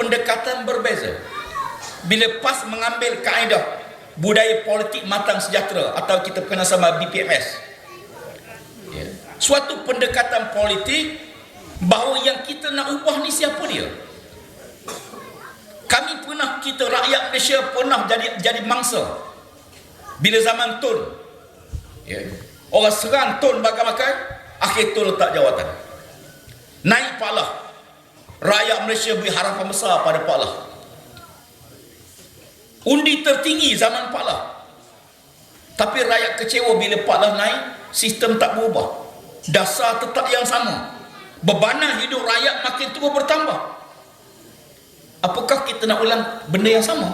pendekatan berbeza. Bila PAS mengambil kaedah budaya politik matang sejahtera atau kita kenal sama BPMS. Ya. Suatu pendekatan politik bahawa yang kita nak ubah ni siapa dia? Kami pernah kita rakyat Malaysia pernah jadi jadi mangsa. Bila zaman Tun. Ya. Orang serang Tun bakar-bakar, akhir Tun letak jawatan. Naik Pak Lah. Rakyat Malaysia beri harapan besar pada Pak Lah. Undi tertinggi zaman Pak Lah. Tapi rakyat kecewa bila Pak Lah naik, sistem tak berubah. Dasar tetap yang sama. Bebanan hidup rakyat makin terus bertambah. Apakah kita nak ulang benda yang sama?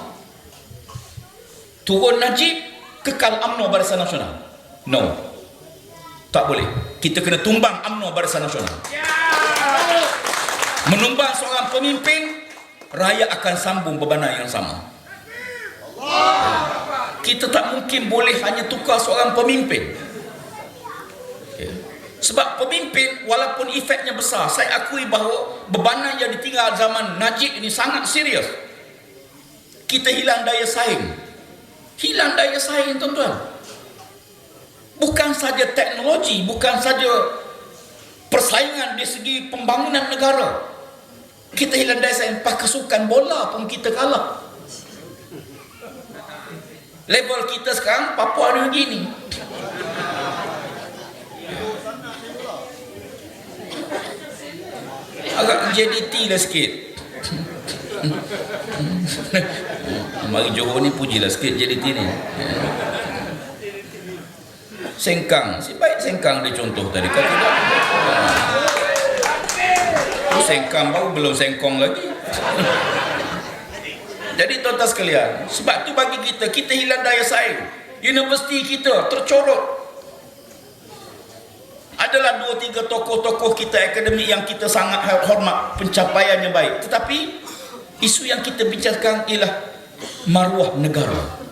Turun Najib, kekal UMNO Barisan Nasional? No. Tak boleh. Kita kena tumbang UMNO Barisan Nasional. Menumbang seorang pemimpin, rakyat akan sambung bebanan yang sama. Kita tak mungkin boleh hanya tukar seorang pemimpin. Sebab pemimpin walaupun efeknya besar, saya akui bahawa bebanan yang ditinggal zaman Najib ini sangat serius. Kita hilang daya saing. Hilang daya saing tuan-tuan. Bukan saja teknologi, bukan saja persaingan di segi pembangunan negara. Kita hilang saing, pasukan bola pun kita kalah. Level kita sekarang Papua New Guinea. Agak JDT lah sikit. Mari Johor ni pujilah sikit JDT ni. Sengkang. Si baik Sengkang dia contoh tadi. Kau tidak? Sengkang baru belum sengkong lagi. Jadi tuan-tuan sekalian, sebab tu bagi kita, kita hilang daya saing. Universiti kita tercorot. Adalah dua tiga tokoh-tokoh kita akademik yang kita sangat hormat pencapaiannya baik. Tetapi isu yang kita bincangkan ialah maruah negara.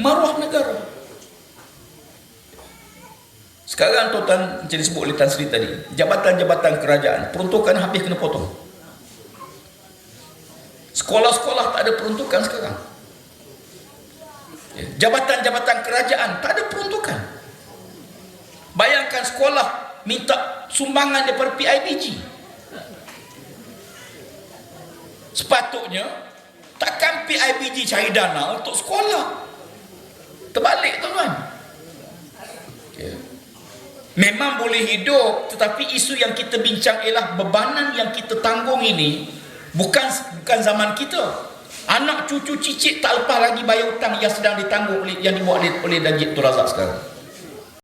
Maruah negara. Sekarang tuan-tuan macam disebut oleh Tan Sri tadi, jabatan-jabatan kerajaan peruntukan habis kena potong. Sekolah-sekolah tak ada peruntukan sekarang. Ya, jabatan-jabatan kerajaan tak ada peruntukan. Bayangkan sekolah minta sumbangan daripada PIBG. Sepatutnya takkan PIBG cari dana untuk sekolah. Terbalik tuan-tuan. Ya. Memang boleh hidup tetapi isu yang kita bincang ialah bebanan yang kita tanggung ini bukan bukan zaman kita. Anak cucu cicit tak lepas lagi bayar hutang yang sedang ditanggung oleh yang dibuat oleh, oleh Najib Tun Razak sekarang